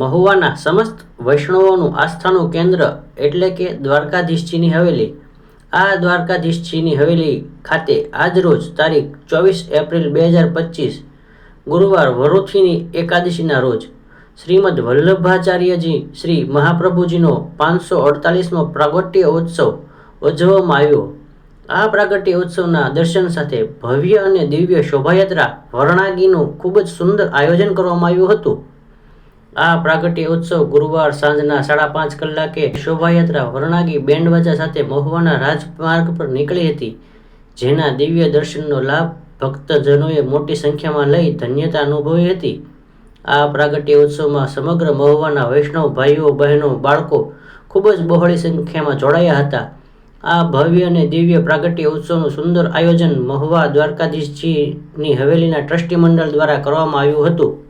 મહુવાના સમસ્ત વૈષ્ણવોનું આસ્થાનું કેન્દ્ર એટલે કે દ્વારકાધીશજીની હવેલી. આ દ્વારકાધીશજીની હવેલી ખાતે આજરોજ તારીખ ચોવીસ એપ્રિલ બે હજાર પચીસ, ગુરુવાર વરોથીની એકાદશીના રોજ, શ્રીમદ વલ્લભાચાર્યજી શ્રી મહાપ્રભુજીનો પાંચસો અડતાલીસમો પ્રાગટ્ય ઉત્સવ ઉજવવામાં આવ્યો. આ પ્રાગટ્ય ઉત્સવના દર્શન સાથે ભવ્ય અને દિવ્ય શોભાયાત્રા વરણાગીનું ખૂબ જ સુંદર આયોજન કરવામાં આવ્યું હતું. આ પ્રાગટ્ય ઉત્સવ ગુરુવાર સાંજના સાડા પાંચ કલાકે શોભાયાત્રા વરણાગી બેન્ડવાજા સાથે મહુવાના રાજમાર્ગ પર નીકળી હતી, જેના દિવ્ય દર્શનનો લાભ ભક્તજનોએ મોટી સંખ્યામાં લઈ ધન્યતા અનુભવી હતી. આ પ્રાગટ્ય ઉત્સવમાં સમગ્ર મહુવાના વૈષ્ણવ ભાઈઓ, બહેનો, બાળકો ખૂબ જ બહોળી સંખ્યામાં જોડાયા હતા. આ ભવ્ય અને દિવ્ય પ્રાગટ્ય ઉત્સવનું સુંદર આયોજન મહુવા દ્વારકાધીશજીની હવેલીના ટ્રસ્ટી મંડળ દ્વારા કરવામાં આવ્યું હતું.